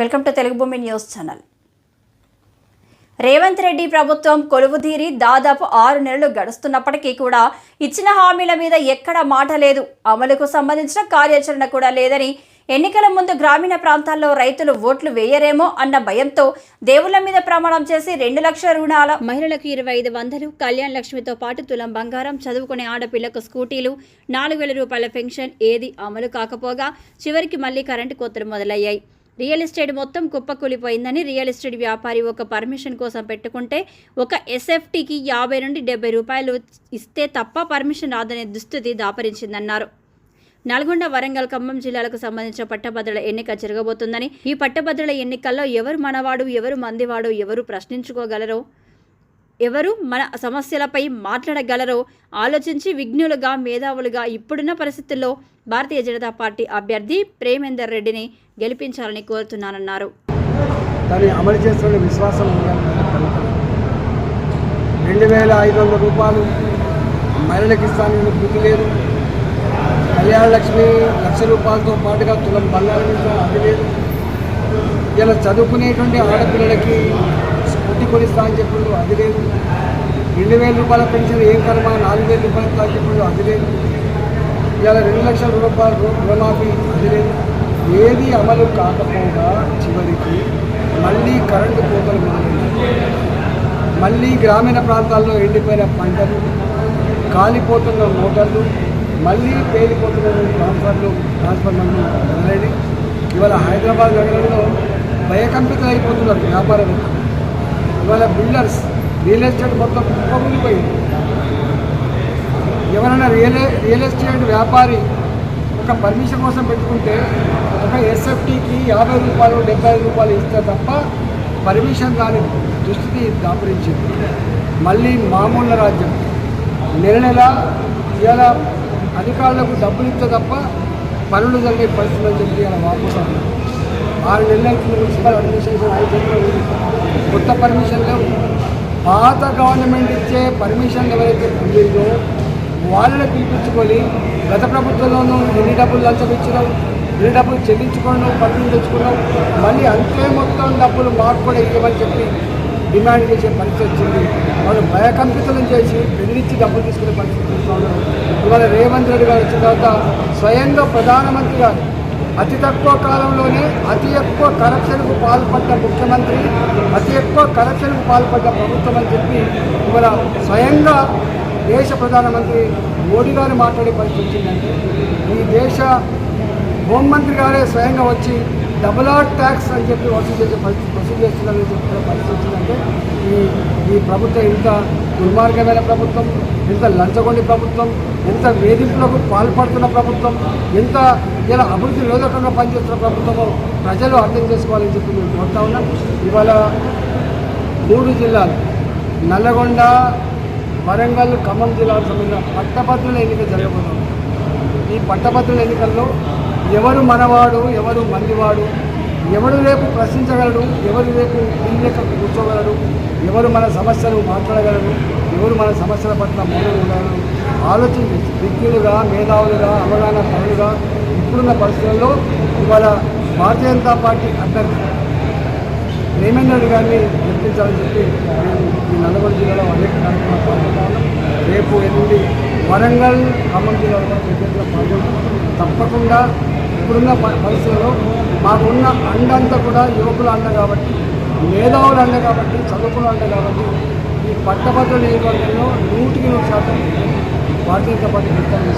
Welcome to Telugu భూమి news channel. Revanth Reddy ప్రభుత్వం కొలువుదీరి దాదాపు ఆరు నెలలు గడుస్తున్నప్పటికీ కూడా ఇచ్చిన హామీల మీద ఎక్కడ మాట లేదు. అమలుకు సంబంధించిన కార్యాచరణ కూడా లేదని ఎన్నికల ముందు గ్రామీణ ప్రాంతాల్లో రైతులు ఓట్లు వేయరేమో అన్న భయంతో దేవుళ్ళ మీద ప్రమాణం చేసి రెండు లక్షల రుణాల మహిళలకు ఇరవై ఐదు వందలు కళ్యాణ్ లక్ష్మితో పాటు తులం బంగారం చదువుకునే ఆడపిల్లకు స్కూటీలు నాలుగు వేల రూపాయల పెన్షన్ ఏది అమలు కాకపోగా చివరికి మళ్ళీ కరెంటు కోతలు మొదలయ్యాయి. రియల్ ఎస్టేట్ మొత్తం కుప్పకూలిపోయిందని రియల్ ఎస్టేట్ వ్యాపారి ఒక పర్మిషన్ కోసం పెట్టుకుంటే ఒక ఎస్ఎఫ్టీకి యాభై నుండి డెబ్బై రూపాయలు ఇస్తే తప్ప పర్మిషన్ రాదనే దుస్థితి దాపరించిందన్నారు. నల్గొండ వరంగల్ ఖమ్మం జిల్లాలకు సంబంధించిన పట్టభద్రుల ఎన్నిక జరగబోతుందని ఈ పట్టభద్రుల ఎన్నికల్లో ఎవరు మనవాడు ఎవరు మందివాడు ఎవరు ప్రశ్నించుకోగలరో ఎవరు మన సమస్యలపై మాట్లాడగలరో ఆలోచించి విఘ్నులుగా మేధావులుగా ఇప్పుడున్న పరిస్థితుల్లో భారతీయ జనతా పార్టీ అభ్యర్థి ప్రేమేందర్ రెడ్డిని గెలిపించాలని కోరుతున్నానన్నారు. దాన్ని అమలు చేస్తున్న విశ్వాసం రెండు వేల ఐదు వందల రూపాయలు మహిళలకు ఇస్తానని గుర్తు లేదు. కళ్యాణ లక్ష్మి లక్ష రూపాయలతో పాటుగా తులం బంగారం అది లేదు. ఇలా చదువుకునేటువంటి ఆడపిల్లలకి స్కూటీ కొనిస్తా అని చెప్పుడు అది లేదు. రెండు వేల రూపాయల పెన్షన్ ఏం కర్మ? నాలుగు వేల రూపాయలు ఇస్తా అని చెప్పుడు అది లేదు. ఇవాళ రెండు లక్షల రూపాయలు రుణమాఫీ అది లేదు. ఏది అమలు కాకపోగా చివరికి మళ్ళీ కరెంటు కోతలు మొదలైనాయి మళ్ళీ గ్రామీణ ప్రాంతాల్లో ఎండిపోయిన పంటలు కాలిపోతున్న మోటార్లు మళ్ళీ పేలిపోతున్న ట్రాన్స్ఫర్లు ట్రాన్స్ఫర్మర్లు మొదలైనవి. ఇవాళ హైదరాబాద్ నగరంలో భయకంపితులు అయిపోతున్నారు వ్యాపారవేత్తలు. ఇవాళ బిల్డర్స్ రియల్ ఎస్టేట్ మొత్తం కుప్పకూలిపోయింది ఎవరైనా రియల్ రియల్ ఎస్టేట్ వ్యాపారి ఒక పర్మిషన్ కోసం పెట్టుకుంటే ఒక ఎస్ఎఫ్టీకి యాభై రూపాయలు డెబ్బై రూపాయలు ఇస్తే తప్ప పర్మిషన్ దాని దుస్థితి దాపరించింది. మళ్ళీ మామూలు రాజ్యం. నెల నెల ఇవాళ అధికారులకు డబ్బులు ఇస్తే తప్ప పనులు జరిగే పరిస్థితులు అని చెప్పి అలా వాపోతారు. ఆరు నెలలకి మున్సిపల్ అడ్మినిస్ట్రేషన్ అయిపోయింది కొత్త పర్మిషన్ లేవు. పాత గవర్నమెంట్ ఇచ్చే పర్మిషన్ ఎవరైతే పొందిందో వాళ్ళని పిలిపించుకొని గత ప్రభుత్వంలోనూ ఎన్ని డబ్బులు లంచం ఇచ్చినావు ఎన్ని డబ్బులు చెల్లించుకోవడం పర్మిషన్ తెచ్చుకున్నావు మళ్ళీ అంతే మొత్తం డబ్బులు మాకు కూడా ఇవ్వమని చెప్పి డిమాండ్ చేసే పరిస్థితి వచ్చింది. వాళ్ళు భయకంపితులను చేసి బెదిరించి డబ్బులు తీసుకునే పరిస్థితి ఇవాళ రేవంత్ రెడ్డి గారు వచ్చిన తర్వాత స్వయంగా ప్రధానమంత్రి గారు అతి తక్కువ కాలంలోనే అతి ఎక్కువ కరప్షన్కు పాల్పడ్డ ముఖ్యమంత్రి అతి ఎక్కువ కరప్షన్కు పాల్పడ్డ ప్రభుత్వం అని చెప్పి ఇవాళ స్వయంగా దేశ ప్రధానమంత్రి మోడీ గారు మాట్లాడే పరిస్థితి వచ్చిందంటే ఈ దేశ హోంమంత్రి గారే స్వయంగా వచ్చి డబుల్ ఆర్ ట్యాక్స్ అని చెప్పి వసూలు చేసే పరిస్థితి వసూలు చేస్తున్నారని చెప్పిన పరిస్థితి వచ్చిందంటే ఈ ఈ ప్రభుత్వం ఇంత దుర్మార్గమైన ప్రభుత్వం ఎంత లంచగొండి ప్రభుత్వం ఎంత వేధింపులకు పాల్పడుతున్న ప్రభుత్వం ఎంత ఇలా అభివృద్ధి నిరోధకంగా పనిచేస్తున్న ప్రభుత్వమో ప్రజలు అర్థం చేసుకోవాలని చెప్పి మేము కోరుతా ఉన్నాం. ఇవాళ మూడు జిల్లాలు నల్లగొండ వరంగల్ ఖమ్మం జిల్లాలకు సంబంధించిన పట్టభద్రుల ఎన్నిక జరగబోతుంది. ఈ పట్టభద్రుల ఎన్నికల్లో ఎవరు మనవాడు ఎవరు మందివాడు ఎవరు రేపు ప్రశ్నించగలడు ఎవరు రేపు బిల్లెక్క కూర్చోగలడు ఎవరు మన సమస్యలు మాట్లాడగలరు ఎవరు మన సమస్యల పట్ల మౌనం ఉండగలరు ఆలోచించి విజ్ఞులుగా మేధావులుగా అవగాహన పనులుగా ఇప్పుడున్న పరిస్థితుల్లో ఇవాళ భారతీయ జనతా పార్టీ అభ్యర్థి రేమంత్ రెడ్డి గారిని గుర్తించాలని చెప్పి మేము ఈ నల్గొండ జిల్లాలో అనేక కార్యక్రమాలు రేపు ఎల్లుండి వరంగల్ ఖమ్మం జిల్లాలో కూడా పాల్గొంటాం తప్పకుండా ఇప్పుడున్న పరిస్థితుల్లో మాకున్న అండంతా కూడా యువకుల అండ కాబట్టి మేధావులు అండ కాబట్టి చదువుకుల అండ కాబట్టి ఈ పట్టభద్రుల నియోజకవర్గంలో నూటికి నూరు శాతం భారతీయ జనతా పార్టీ గెలుస్తారని